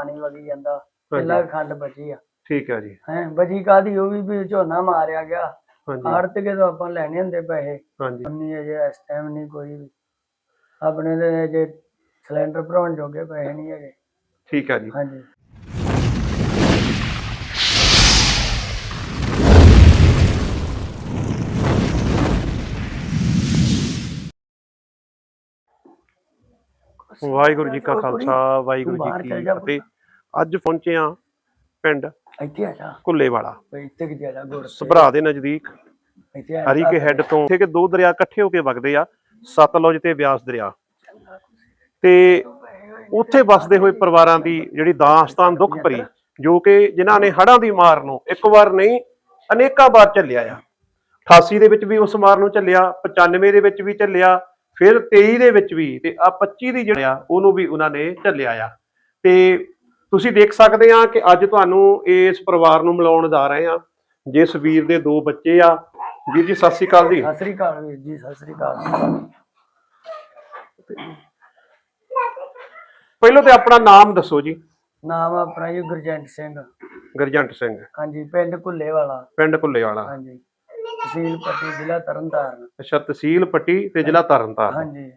ਪਾਣੀ ਵਗੀ ਜਾਂਦਾ। ਕਿੱਲਾ ਖੰਡ ਬਚੀ ਆ। ਠੀਕ ਹੈ ਜੀ। ਹੈ ਬਚੀ ਕਾਦੀ ਉਹ ਵੀ ਵੀ ਝੋਨਾ ਮਾਰਿਆ ਗਿਆ। ਆੜਤ ਕੇ ਤੋਂ ਆਪਾਂ ਲੈਣੇ ਹੁੰਦੇ ਪੈਸੇ। ਹਾਂਜੀ। ਨਹੀਂ ਅਜੇ ਇਸ ਟਾਈਮ ਨਹੀਂ ਕੋਈ ਵੀ। ਆਪਣੇ ਦੇ ਜੇ ਸਿਲੰਡਰ ਭਰਾਉਣ ਜੋਗੇ ਪੈਸੇ ਨਹੀਂ ਹੈਗੇ। ਠੀਕ ਹੈ ਜੀ। ਹਾਂਜੀ। ਵਾਹਿਗੁਰੂ ਜੀ ਕਾ ਖਾਲਸਾ ਵਾਹਿਗੁਰੂ ਜੀ ਕੀ ਫਤਿਹ। ਅੱਜ ਪਹੁੰਚੇ ਆ ਪਿੰਡ ਇੱਥੇ ਆ ਜਾ। ਕੁੱਲੇਵਾਲਾ ਬਈ ਇੱਥੇ ਕਿ ਜਾ ਗੁਰ ਸਭਰਾ ਦੇ ਨਜ਼ਦੀਕ। ਇੱਥੇ ਆ ਹਰੀ ਕੇ ਹੈੱਡ ਤੋਂ ਇੱਥੇ ਕਿ ਦੋ ਦਰਿਆ ਇਕੱਠੇ ਹੋ ਕੇ ਵਗਦੇ ਆ ਸਤਲੁਜ ਤੇ ਬਿਆਸ ਦਰਿਆ। ਤੇ ਉੱਥੇ ਵਸਦੇ ਹੋਏ ਪਰਿਵਾਰਾਂ ਦੀ ਜਿਹੜੀ ਦਾਸਤਾਨ ਦੁੱਖ ਭਰੀ ਜੋ ਕਿ ਜਿਨ੍ਹਾਂ ਨੇ ਹੜ੍ਹਾਂ ਦੀ ਮਾਰ ਨੂੰ ਇੱਕ ਵਾਰ ਨਹੀਂ ਅਨੇਕਾਂ ਵਾਰ ਝੱਲਿਆ ਆ। 88 ਦੇ ਵਿੱਚ ਵੀ ਉਸ ਮਾਰ ਨੂੰ ਝੱਲਿਆ 95 ਦੇ ਵਿੱਚ ਵੀ ਝੱਲਿਆ ਫਿਰ 23 ਦੇ ਵਿੱਚ ਵੀ ਤੇ ਆ 25 ਦੀ ਜਿਹੜਾ ਉਹਨੂੰ ਵੀ ਉਹਨਾਂ ਨੇ ਝੱਲਿਆ ਆ। ਤੇ ਤੁਸੀਂ ਦੇਖ ਸਕਦੇ ਆ ਕਿ ਅੱਜ ਤੁਹਾਨੂੰ ਇਸ ਪਰਿਵਾਰ ਨੂੰ ਮਿਲਾਉਣ ਜਾ ਰਹੇ ਆ। ਜਿਸ ਵੀਰ ਦੇ ਦੋ ਬੱਚੇ ਆ। ਵੀਰ ਜੀ ਸਤਿ ਸ਼੍ਰੀ ਅਕਾਲ ਜੀ। ਸਤਿ ਸ੍ਰੀ ਅਕਾਲ ਵੀਰ ਜੀ ਸਤਿ ਸ੍ਰੀ ਅਕਾਲ। ਪਹਿਲਾਂ ਤੇ ਆਪਣਾ ਨਾਮ ਦੱਸੋ ਜੀ। ਨਾਮ ਆਪਣਾ ਜੀ ਗੁਰਜੰਟ ਸਿੰਘ। ਗਰਜੰਟ ਸਿੰਘ। ਹਾਂਜੀ ਪਿੰਡ ਕੁੱਲੇ ਵਾਲਾ ਪਿੰਡ ਕੁੱਲੇਵਾਲਾ ਹਾਂਜੀ ਤਹਿਸੀਲ ਪੱਟੀ ਜ਼ਿਲ੍ਹਾ ਤਰਨਤਾਰਨ। ਅੱਛਾ ਤਹਿਸੀਲ ਪੱਟੀ ਤੇ ਜ਼ਿਲ੍ਹਾ ਤਰਨਤਾਰਨ। ਹਾਂਜੀ।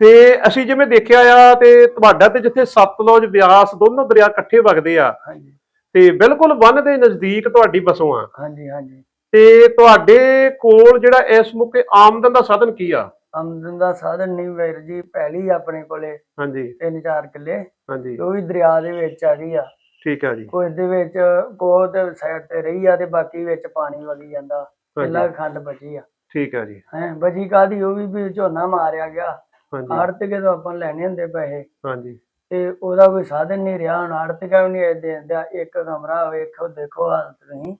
ਤੇ ਅਸੀਂ ਜਿਵੇਂ ਦੇਖਿਆ ਆ ਤੇ ਤੁਹਾਡਾ ਤੇ ਜਿੱਥੇ ਸਤਲੁਜ ਬਿਆਸ ਦੋਨੋਂ ਦਰਿਆ ਇਕੱਠੇ ਵਗਦੇ ਆ। ਹਾਂਜੀ। ਤੇ ਬਿਲਕੁਲ ਬੰਨ ਦੇ ਨਜ਼ਦੀਕ ਤੁਹਾਡੀ ਬਸੋਂ ਆ। ਹਾਂਜੀ ਹਾਂਜੀ। ਤੇ ਤੁਹਾਡੇ ਕੋਲ ਜਿਹੜਾ ਇਸ ਮੌਕੇ ਆਮਦਨ ਦਾ ਸਾਧਨ ਕੀ ਆ? ਆਮਦਨ ਦਾ ਸਾਧਨ ਨਹੀਂ ਵੀਰ ਜੀ ਪਹਿਲੀ ਆਪਣੇ ਕੋਲੇ ਹਾਂਜੀ। ਤਿੰਨ ਚਾਰ ਕਿੱਲੇ। ਹਾਂਜੀ। ਉਹ ਵੀ ਦਰਿਆ ਦੇ ਵਿੱਚ ਆ ਗਈ ਆ। ਠੀਕ ਆ ਜੀ। ਕੁਝ ਦੇ ਵਿੱਚ ਕੋਹ ਤੇ ਸਾਈਡ ਤੇ ਰਹੀ ਆ ਤੇ ਬਾਕੀ ਵਿੱਚ ਪਾਣੀ ਵਗੀ ਜਾਂਦਾ। ਕਿੱਲਾ ਖੰਡ ਬਚੀ ਆ। ਠੀਕ ਆ ਜੀ। ਹੈ ਬਚੀ ਕਾਦੀ ਉਹ ਵੀ ਝੋਨਾ ਮਾਰਿਆ ਗਿਆ। ਹਾਂਜੀ। ਆੜਤ ਕੇ ਤੋਂ ਆਪਾਂ ਲੈਣੇ ਹੁੰਦੇ ਪੈਸੇ। ਹਾਂਜੀ। ਤੇ ਉਹਦਾ ਕੋਈ ਸਾਧਨ ਨਹੀਂ ਰਿਹਾ ਹੁਣ ਆੜਤ ਕਾ ਵੀ ਨਹੀਂ ਦੇਂਦਾ ਇੱਕ ਕਮਰਾ ਵੇਖੋ ਦੇਖੋ ਹਾਲਤ ਨਹੀਂ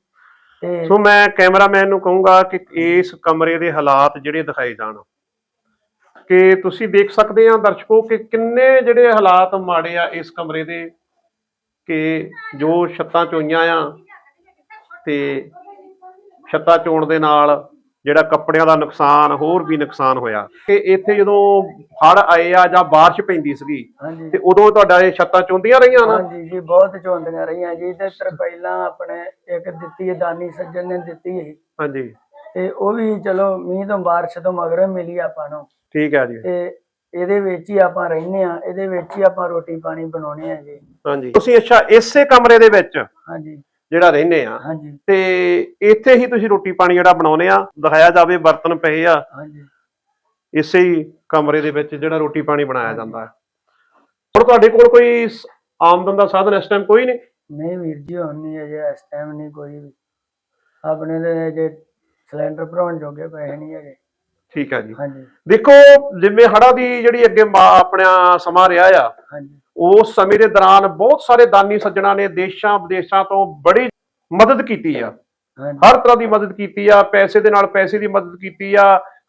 ਤੇ ਸੋ ਮੈਂ ਕੈਮਰਾਮੈਨ ਨੂੰ ਕਹੂੰਗਾ ਕਿ ਇਸ ਕਮਰੇ ਦੇ ਹਾਲਾਤ ਜਿਹੜੇ ਦਿਖਾਏ ਜਾਣ। ਕਿ ਤੁਸੀਂ ਦੇਖ ਸਕਦੇ ਆ ਦਰਸ਼ਕੋ ਕਿ ਕਿੰਨੇ ਜਿਹੜੇ ਹਾਲਾਤ ਮਾੜੇ ਆ ਇਸ ਕਮਰੇ ਦੇ ਕਿ ਜੋ ਛੱਤਾਂ ਚੋਈਆਂ ਆ ਤੇ ਛੱਤਾਂ ਚੋਣ ਦੇ ਨਾਲ ਜਿਹੜਾ ਕੱਪੜਿਆਂ ਦਾ ਨੁਕਸਾਨ ਹੋਰ ਵੀ ਨੁਕਸਾਨ ਹੋਇਆ। ਕਿ ਇੱਥੇ ਜਦੋਂ ਹੜ੍ਹ ਆਏ ਆ ਜਾਂ ਬਾਰਿਸ਼ ਪੈਂਦੀ ਸੀਗੀ ਹਾਂਜੀ। ਤੇ ਉਦੋਂ ਤੁਹਾਡਾ ਇਹ ਛੱਤਾਂ ਚੋਂਦੀਆਂ ਰਹੀਆਂ ਨਾ? ਹਾਂਜੀ ਜੀ ਬਹੁਤ ਚੋਂਦੀਆਂ ਰਹੀਆਂ ਜੀ। ਤੇ ਤਰਪੈਲਾਂ ਆਪਣੇ ਇੱਕ ਦਿੱਤੀ ਦਾਨੀ ਸੱਜਣ ਨੇ ਦਿੱਤੀ ਹੈ ਹਾਂਜੀ। ਤੇ ਉਹ ਵੀ ਚਲੋ ਮੀਂਹ ਤੋਂ ਬਾਰਿਸ਼ ਤੋਂ ਮਗਰ ਮਿਲੀ ਆਪਾਂ ਨੂੰ। ਠੀਕ ਹੈ ਜੀ। ਤੇ ਇਹਦੇ ਵਿੱਚ ਹੀ ਆਪਾਂ ਰਹਿੰਦੇ ਆ ਇਹਦੇ ਵਿੱਚ ਹੀ ਆਪਾਂ ਰੋਟੀ ਪਾਣੀ ਬਣਾਉਣੇ ਆ ਜੀ। ਹਾਂਜੀ। ਤੁਸੀਂ ਅੱਛਾ ਇਸੇ ਕਮਰੇ ਦੇ ਵਿੱਚ ਹਾਂਜੀ। ਜਿਹੜਾ ਰਹਿੰਦੇ ਆ। ਹਾਂਜੀ। ਤੇ ਇੱਥੇ ਹੀ ਤੁਸੀਂ ਰੋਟੀ ਪਾਣੀ ਜਿਹੜਾ ਬਣਾਉਨੇ ਆ ਦਿਖਾਇਆ ਜਾਵੇ ਬਰਤਨ ਪਏ ਆ। ਹਾਂਜੀ। ਇਸੇ ਹੀ ਕਮਰੇ ਦੇ ਵਿੱਚ ਜਿਹੜਾ ਰੋਟੀ ਪਾਣੀ ਬਣਾਇਆ ਜਾਂਦਾ ਹੈ। ਹੁਣ ਤੁਹਾਡੇ ਕੋਲ ਕੋਈ ਸ- ਆਮਦਨ ਦਾ ਸਾਧਨ ਇਸ ਟਾਈਮ ਕੋਈ ਨਹੀਂ? ਨਹੀਂ ਵੀਰ ਜੀ ਹੁਣ ਨਹੀਂ ਅਜੇ ਇਸ ਟਾਈਮ ਨਹੀਂ ਕੋਈ ਵੀ। ਆਪਣੇ ਦੇ ਜੇ ਸਿਲੰਡਰ ਭਰਾਉਣ ਜੋਗੇ ਪੈਸੇ ਨਹੀਂ ਹੈਗੇ। ਠੀਕ ਹੈ ਜੀ। ਹਾਂਜੀ। ਦੇਖੋ ਜਿਵੇਂ ਹੜਾ ਦੀ ਜਿਹੜੀ ਅੱਗੇ ਮਾ- ਆਪਣਾ ਸਮਾਂ ਰਿਹਾ ਆ ਹਾਂਜੀ। ਉਸ ਸਮੇਂ ਦੇ ਦੌਰਾਨ ਬਹੁਤ ਸਾਰੇ ਦਾਨੀ ਸੱਜਣਾ ਨੇ ਦੇਸ਼ਾਂ ਵਿਦੇਸ਼ਾਂ ਤੋਂ ਬੜੀ ਮਦਦ ਕੀਤੀ ਆ। ਹਰ ਤਰ੍ਹਾਂ ਦੀ ਮਦਦ ਕੀਤੀ ਆ ਪੈਸੇ ਦੇ ਨਾਲ ਪੈਸੇ ਦੀ ਮਦਦ ਕੀਤੀ ਆ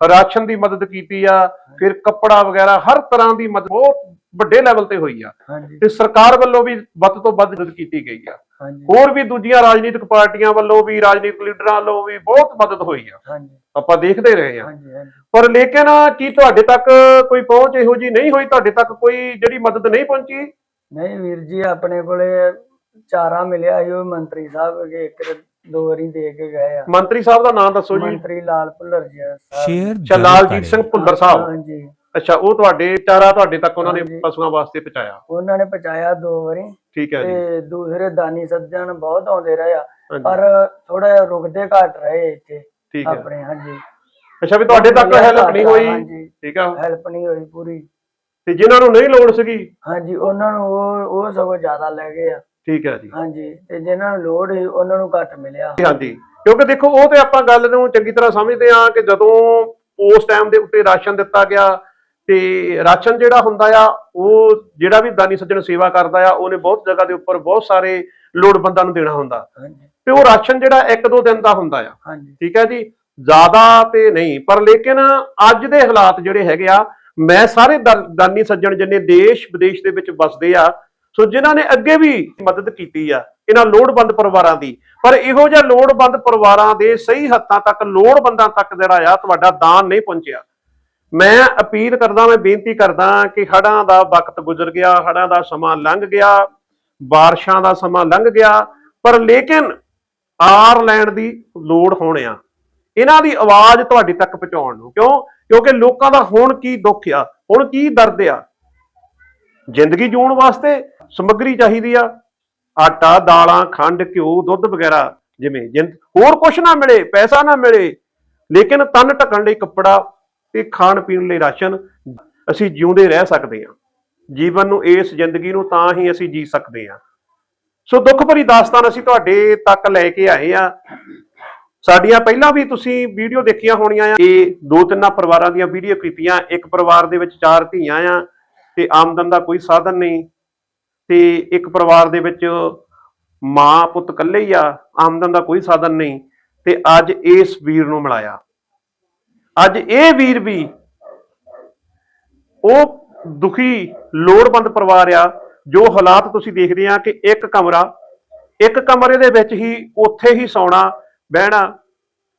ਰਾਸ਼ਨ ਦੀ ਮਦਦ ਕੀਤੀ ਆ ਫਿਰ ਕੱਪੜਾ ਵਗੈਰਾ ਹਰ ਤਰ੍ਹਾਂ ਦੀ ਮਦਦ ਬਹੁਤ ਵੱਡੇ ਲੈਵਲ ਤੇ ਹੋਈ ਆ। ਹਾਂਜੀ। ਤੇ ਸਰਕਾਰ ਵੱਲੋਂ ਵੀ ਵੱਧ ਤੋਂ ਵੱਧ ਮਦਦ ਕੀਤੀ ਗਈ ਆ। ਹਾਂਜੀ। ਹੋਰ ਵੀ ਦੂਜੀਆਂ ਰਾਜਨੀਤਿਕ ਪਾਰਟੀਆਂ ਵੱਲੋਂ ਵੀ ਰਾਜਨੀਤਿਕ ਲੀਡਰਾਂ ਵੱਲੋਂ ਵੀ ਬਹੁਤ ਮਦਦ ਹੋਈ ਆ। ਹਾਂਜੀ। ਆਪਾਂ ਦੇਖਦੇ ਰਹੇ ਆ। ਹਾਂਜੀ ਹਾਂਜੀ। ਪਰ ਲੇਕਿਨ ਕੀ ਤੁਹਾਡੇ ਤੱਕ ਕੋਈ ਪਹੁੰਚ ਇਹੋ ਜੀ ਨਹੀਂ ਹੋਈ? ਤੁਹਾਡੇ ਤੱਕ ਕੋਈ ਜਿਹੜੀ ਮਦਦ ਨਹੀਂ ਪਹੁੰਚੀ? ਨਹੀਂ ਵੀਰ ਜੀ ਆਪਣੇ ਕੋਲੇ ਚਾਰਾ ਮਿਲਿਆ ਸੀ ਉਹ ਮੰਤਰੀ ਸਾਹਿਬ ਅਗੇ ਇੱਕ ਦੋ ਵਾਰੀ ਦੇ ਕੇ ਗਏ ਆ। ਮੰਤਰੀ ਸਾਹਿਬ ਦਾ ਨਾਮ ਦੱਸੋ ਜੀ। ਮੰਤਰੀ ਲਾਲ ਭੁੱਲਰ ਜੀ ਸਾਹਿਬ ਜ਼ਰੂਰ ਲਾਲਜੀਤ। ਸਿੰਘ ਭੁੱਲਰ ਸਾਹਿਬ। ਹਾਂਜੀ। ਅੱਛਾ ਉਹ ਤੁਹਾਡੇ ਚਾਰਾ ਤੁਹਾਡੇ ਤੱਕ ਉਹਨਾਂ ਨੇ ਹਾਂਜੀ। ਪਸ਼ੂਆਂ ਵਾਸਤੇ ਪਹੁੰਚਾਇਆ? ਉਹਨਾਂ ਨੇ ਪਹੁੰਚਾਇਆ ਦੋ ਵਾਰੀ। ਠੀਕ ਹੈ ਜੀ। ਤੇ ਦੂਸਰੇ ਦਾਨੀ ਸੱਜਣ ਬਹੁਤ ਆਉਂਦੇ ਰਹੇ ਆ। ਹਾਂਜੀ। ਪਰ ਥੋੜਾ ਜਿਹਾ ਰੁਕਦੇ ਘੱਟ ਰਹੇ ਇੱਥੇ। ਠੀਕ ਹੈ। ਆਪਣੇ ਹਾਂਜੀ। ਅੱਛਾ ਵੀ ਤੁਹਾਡੇ ਤੱਕ ਹੈਲਪ ਨਹੀਂ ਹੋਈ? ਹਾਂਜੀ। ਠੀਕ ਆ। ਹੈਲਪ ਨਹੀਂ ਹੋਈ ਪੂਰੀ। ਤੇ ਜਿਨ੍ਹਾਂ ਨੂੰ ਨਹੀਂ ਲੋੜ ਸੀਗੀ? ਹਾਂਜੀ ਉਹਨਾਂ ਨੂੰ ਉਹ ਉਹ ਸਗੋਂ ਜ਼ਿਆਦਾ ਲੈ ਗਏ ਆ। ਠੀਕ ਹੈ ਜੀ। ਹਾਂਜੀ ਤੇ ਜਿਨ੍ਹਾਂ ਨੂੰ ਲੋੜ ਸੀ ਉਹਨਾਂ ਨੂੰ ਘੱਟ ਮਿਲਿਆ। ਹਾਂਜੀ। ਕਿਉਂਕਿ ਦੇਖੋ ਉਹ ਤੇ ਆਪਾਂ ਗੱਲ ਨੂੰ ਚੰਗੀ ਤਰ੍ਹਾਂ ਸਮਝਦੇ ਆ ਕਿ ਜਦੋਂ ਉਸ ਟਾਈਮ ਦੇ ਉੱਤੇ ਰਾਸ਼ਨ ਦਿੱਤਾ ਗਿਆ ਤੇ ਰਾਸ਼ਨ ਜਿਹੜਾ ਹੁੰਦਾ ਆ ਉਹ ਜਿਹੜਾ ਵੀ ਦਾਨੀ ਸੱਜਣ ਸੇਵਾ ਕਰਦਾ ਆ ਉਹਨੇ ਬਹੁਤ ਜਗ੍ਹਾ ਦੇ ਉੱਪਰ ਬਹੁਤ ਸਾਰੇ ਲੋੜਵੰਦਾਂ ਨੂੰ ਦੇਣਾ ਹੁੰਦਾ। ਹਾਂਜੀ। ਤੇ ਉਹ ਰਾਸ਼ਨ ਜਿਹੜਾ ਇੱਕ ਦੋ ਦਿਨ ਦਾ ਹੁੰਦਾ ਆ। ਹਾਂਜੀ। ਠੀਕ ਹੈ ਜੀ? ਜ਼ਿਆਦਾ ਤੇ ਨਹੀਂ ਪਰ ਲੇਕਿਨ ਅੱਜ ਦੇ ਹਾਲਾਤ ਜਿਹੜੇ ਹੈਗੇ ਆ ਮੈਂ ਸਾਰੇ ਦਾਨੀ ਸੱਜਣ ਜਿੰਨੇ ਦੇਸ਼ ਵਿਦੇਸ਼ ਦੇ ਵਿੱਚ ਵਸਦੇ ਆ ਸੋ ਜਿਨ੍ਹਾਂ ਨੇ ਅੱਗੇ ਵੀ ਮਦਦ ਕੀਤੀ ਆ ਇਹਨਾਂ ਲੋੜਵੰਦ ਪਰਿਵਾਰਾਂ ਦੀ ਪਰ ਇਹੋ ਜਿਹਾ ਲੋੜਵੰਦ ਪਰਿਵਾਰਾਂ ਦੇ ਸਹੀ ਹੱਥਾਂ ਤੱਕ ਲੋੜਵੰਦਾਂ ਤੱਕ ਜਿਹੜਾ ਆ ਤੁਹਾਡਾ ਦਾਨ ਨਹੀਂ ਪਹੁੰਚਿਆ। ਮੈਂ ਅਪੀਲ ਕਰਦਾ, ਮੈਂ ਬੇਨਤੀ ਕਰਦਾ ਕਿ ਹੜਾਂ ਦਾ ਵਕਤ ਗੁਜ਼ਰ ਗਿਆ ਹੜਾਂ ਦਾ ਸਮਾਂ ਲੰਘ ਗਿਆ, ਬਾਰਿਸ਼ਾਂ ਦਾ ਸਮਾਂ ਲੰਘ ਗਿਆ, ਪਰ ਲੇਕਿਨ ਆਰ ਲੈਣ ਦੀ ਲੋੜ ਹੋਣ ਆ। ਇਹਨਾਂ ਦੀ ਆਵਾਜ਼ ਤੁਹਾਡੇ ਤੱਕ ਪਹੁੰਚਾਉਣ ਨੂੰ। ਕਿਉਂ? ਕਿਉਂਕਿ ਲੋਕਾਂ ਦਾ ਹੁਣ ਕੀ ਦੁੱਖ ਆ, ਹੁਣ ਕੀ ਦਰਦ ਆ? ਜ਼ਿੰਦਗੀ ਜੂਣ ਵਾਸਤੇ ਸਮੱਗਰੀ ਚਾਹੀਦੀ ਆ। ਆਟਾ, ਦਾਲਾਂ, ਖੰਡ, ਘਿਓ, ਦੁੱਧ ਵਗੈਰਾ ਜਿਵੇਂ ਜਿੰਦ ਹੋਰ ਕੁਝ ਨਾ ਮਿਲੇ, ਪੈਸਾ ਨਾ ਮਿਲੇ, ਲੇਕਿਨ ਤਨ ਢੱਕਣ ਲਈ ਕੱਪੜਾ ਤੇ ਖਾਣ ਪੀਣ ਲਈ ਰਾਸ਼ਨ ਅਸੀਂ ਜਿਉਂਦੇ ਰਹਿ ਸਕਦੇ ਹਾਂ। ਜੀਵਨ ਨੂੰ, ਇਸ ਜ਼ਿੰਦਗੀ ਨੂੰ ਤਾਂ ਹੀ ਅਸੀਂ ਜੀ ਸਕਦੇ ਹਾਂ। ਸੋ ਦੁੱਖ ਭਰੀ ਦਾਸਤਾਨ ਅਸੀਂ ਤੁਹਾਡੇ ਤੱਕ ਲੈ ਕੇ ਆਏ ਆ ਸਾਡੀਆਂ ਪਹਿਲਾਂ ਵੀ ਤੁਸੀਂ ਵੀਡੀਓ ਦੇਖੀਆਂ ਹੋਣੀਆਂ ਆ। ਇਹ ਦੋ ਤਿੰਨਾਂ ਪਰਿਵਾਰਾਂ ਦੀਆਂ ਵੀਡੀਓ ਕੀਤੀਆਂ। ਇੱਕ ਪਰਿਵਾਰ ਦੇ ਵਿੱਚ ਚਾਰ ਧੀਆਂ ਆ ਤੇ ਆਮਦਨ ਦਾ ਕੋਈ ਸਾਧਨ ਨਹੀਂ। ਤੇ ਇੱਕ ਪਰਿਵਾਰ ਦੇ ਵਿੱਚ ਮਾਂ ਪੁੱਤ ਇਕੱਲੇ ਹੀ ਆ। ਆਮਦਨ ਦਾ ਕੋਈ ਸਾਧਨ ਨਹੀਂ। ਤੇ ਅੱਜ ਇਸ ਵੀਰ ਨੂੰ ਮਿਲਾਇਆ। ਅੱਜ ਇਹ ਵੀਰ ਵੀ ਉਹ ਦੁਖੀ ਲੋੜਵੰਦ ਪਰਿਵਾਰ ਆ ਜੋ ਹਾਲਾਤ ਤੁਸੀਂ ਦੇਖਦੇ ਆ ਕਿ ਇੱਕ ਕਮਰਾ ਇੱਕ ਕਮਰੇ ਦੇ ਵਿੱਚ ਹੀ ਉੱਥੇ ਹੀ ਸੌਣਾ ਬਹਿਣਾ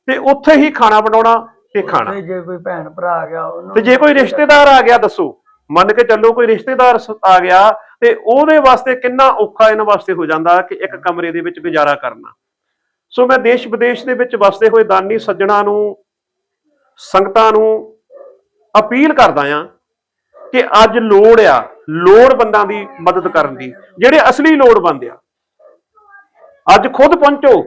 ਤੇ ਉੱਥੇ ਹੀ ਖਾਣਾ ਬਣਾਉਣਾ ਤੇ ਖਾਣਾ। ਤੇ ਜੇ ਕੋਈ ਭੈਣ ਭਰਾ ਆ ਗਿਆ ਉਹਨੂੰ ਤੇ ਜੇ ਕੋਈ ਰਿਸ਼ਤੇਦਾਰ ਆ ਗਿਆ ਦੱਸੋ। ਮੰਨ ਕੇ ਚੱਲੋ ਕੋਈ ਰਿਸ਼ਤੇਦਾਰ ਆ ਗਿਆ ਤੇ ਉਹਦੇ ਵਾਸਤੇ ਕਿੰਨਾ ਔਖਾ ਇਹਨਾਂ ਵਾਸਤੇ ਹੋ ਜਾਂਦਾ ਕਿ ਇੱਕ ਕਮਰੇ ਦੇ ਵਿੱਚ ਗੁਜ਼ਾਰਾ ਕਰਨਾ। ਸੋ ਮੈਂ ਦੇਸ਼ ਵਿਦੇਸ਼ ਦੇ ਵਿੱਚ ਵਸਦੇ ਹੋਏ ਦਾਨੀ ਸੱਜਣਾ ਨੂੰ ਸੰਗਤਾਂ ਨੂੰ ਅਪੀਲ ਕਰਦਾ ਆ ਕਿ ਅੱਜ ਲੋੜ ਆ ਲੋੜਵੰਦਾਂ ਦੀ ਮਦਦ ਕਰਨ ਦੀ, ਜਿਹੜੇ ਅਸਲੀ ਲੋੜਵੰਦ ਆ। ਅੱਜ ਖੁਦ ਪਹੁੰਚੋ,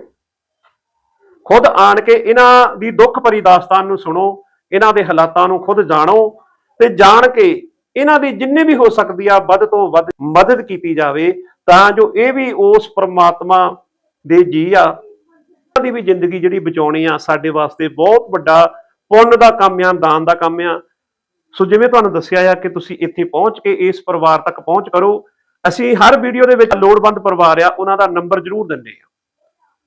ਖੁਦ ਆਣ ਕੇ ਇਹਨਾਂ ਦੀ ਦੁੱਖ ਭਰੀ ਦਾਸਤਾਨ ਨੂੰ ਸੁਣੋ, ਇਹਨਾਂ ਦੇ ਹਾਲਾਤਾਂ ਨੂੰ ਖੁਦ ਜਾਣੋ ਤੇ ਜਾਣ ਕੇ ਇਹਨਾਂ ਦੀ ਜਿੰਨੇ ਵੀ ਹੋ ਸਕਦੀ ਆ, ਵੱਧ ਤੋਂ ਵੱਧ ਮਦਦ ਕੀਤੀ ਜਾਵੇ, ਤਾਂ ਜੋ ਇਹ ਵੀ ਉਸ ਪ੍ਰਮਾਤਮਾ ਦੇ ਜੀ ਆ ਉਹਨਾਂ ਦੀ ਵੀ ਜ਼ਿੰਦਗੀ ਜਿਹੜੀ ਬਚਾਉਣੀ ਆ, ਸਾਡੇ ਵਾਸਤੇ ਬਹੁਤ ਵੱਡਾ ਪੁੰਨ ਦਾ ਕੰਮ ਆ, ਦਾਨ ਦਾ ਕੰਮ ਆ। ਸੋ ਜਿਵੇਂ ਤੁਹਾਨੂੰ ਦੱਸਿਆ ਆ ਕਿ ਤੁਸੀਂ ਇੱਥੇ ਪਹੁੰਚ ਕੇ ਇਸ ਪਰਿਵਾਰ ਤੱਕ ਪਹੁੰਚ ਕਰੋ। ਅਸੀਂ ਹਰ ਵੀਡੀਓ ਦੇ ਵਿੱਚ ਲੋੜਵੰਦ ਪਰਿਵਾਰ ਆ, ਉਹਨਾਂ ਦਾ ਨੰਬਰ ਜ਼ਰੂਰ ਦਿੰਦੇ ਆ।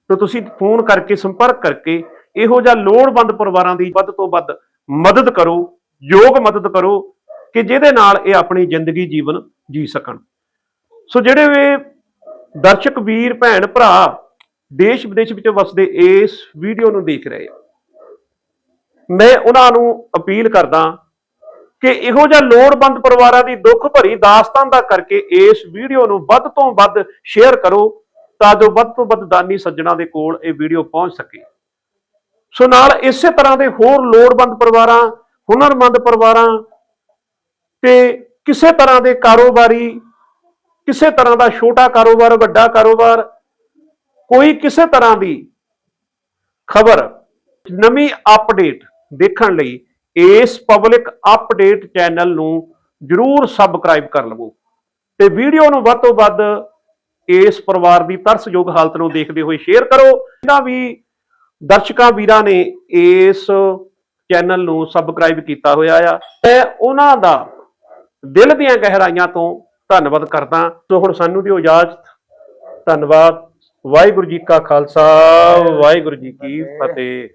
ਤਾਂ ਤੁਸੀਂ ਫੋਨ ਕਰਕੇ ਸੰਪਰਕ ਕਰਕੇ ਇਹੋ ਜਿਹਾ ਲੋੜਵੰਦ ਪਰਿਵਾਰਾਂ ਦੀ ਵੱਧ ਤੋਂ ਵੱਧ ਮਦਦ ਕਰੋ, ਯੋਗ ਮਦਦ ਕਰੋ ਕਿ ਜਿਹਦੇ ਨਾਲ ਇਹ ਆਪਣੀ ਜ਼ਿੰਦਗੀ ਜੀਵਨ ਜੀ ਸਕਣ। ਸੋ ਜਿਹੜੇ ਵੀ ਦਰਸ਼ਕ, ਵੀਰ, ਭੈਣ, ਭਰਾ ਦੇਸ਼ ਵਿਦੇਸ਼ ਵਿੱਚ ਵਸਦੇ ਇਸ ਵੀਡੀਓ ਨੂੰ ਦੇਖ ਰਹੇ ਆ ਮੈਂ ਉਹਨਾਂ ਨੂੰ ਅਪੀਲ ਕਰਦਾ ਕਿ ਇਹੋ ਜਿਹਾ ਲੋੜਵੰਦ ਪਰਿਵਾਰਾਂ ਦੀ ਦੁੱਖ ਭਰੀ ਦਾਸਤਾਨ ਦਾ ਕਰਕੇ ਇਸ ਵੀਡੀਓ ਨੂੰ ਵੱਧ ਤੋਂ ਵੱਧ ਸ਼ੇਅਰ ਕਰੋ ਤਾਂ ਜੋ ਵੱਧ ਤੋਂ ਵੱਧ ਦਾਨੀ ਸੱਜਣਾ ਦੇ ਕੋਲ ਇਹ ਵੀਡੀਓ ਪਹੁੰਚ ਸਕੇ। ਸੋ ਨਾਲ ਇਸੇ ਤਰ੍ਹਾਂ ਦੇ ਹੋਰ ਲੋੜਵੰਦ ਪਰਿਵਾਰਾਂ, ਹੁਨਰਮੰਦ ਪਰਿਵਾਰਾਂ ਤੇ ਕਿਸੇ ਤਰ੍ਹਾਂ ਦੇ ਕਾਰੋਬਾਰੀ, ਕਿਸੇ ਤਰ੍ਹਾਂ ਦਾ ਛੋਟਾ ਕਾਰੋਬਾਰ, ਵੱਡਾ ਕਾਰੋਬਾਰ, ਕੋਈ ਕਿਸੇ ਤਰ੍ਹਾਂ ਦੀ ਖਬਰ, ਨਵੀਂ ਅਪਡੇਟ ਦੇਖਣ ਲਈ ਇਸ ਪਬਲਿਕ ਅਪਡੇਟ ਚੈਨਲ ਨੂੰ ਜਰੂਰ ਸਬਸਕ੍ਰਾਈਬ ਕਰ ਲਵੋ। ਤੇ ਵੀਡੀਓ ਨੂੰ ਵੱਧ ਤੋਂ ਵੱਧ ਇਸ ਪਰਿਵਾਰ ਦੀ ਤਰਸਯੋਗ ਹਾਲਤ ਨੂੰ ਦੇਖਦੇ ਹੋਏ ਸ਼ੇਅਰ ਕਰੋ। ਇਹਨਾਂ ਵੀ ਦਰਸ਼ਕਾਂ ਵੀਰਾਂ ਨੇ ਇਸ ਚੈਨਲ ਨੂੰ ਸਬਸਕ੍ਰਾਈਬ ਕੀਤਾ ਹੋਇਆ ਆ ਤੇ ਉਹਨਾਂ ਦਾ ਦਿਲ ਦੀਆਂ ਗਹਿਰਾਈਆਂ ਤੋਂ ਧੰਨਵਾਦ ਕਰਦਾ। ਸੋ ਹੁਣ ਸਾਨੂੰ ਦਿਓ ਇਜਾਜ਼ਤ। ਧੰਨਵਾਦ। ਵਾਹਿਗੁਰੂ ਜੀ ਕਾ ਖਾਲਸਾ, ਵਾਹਿਗੁਰੂ ਜੀ ਕੀ ਫਤਿਹ।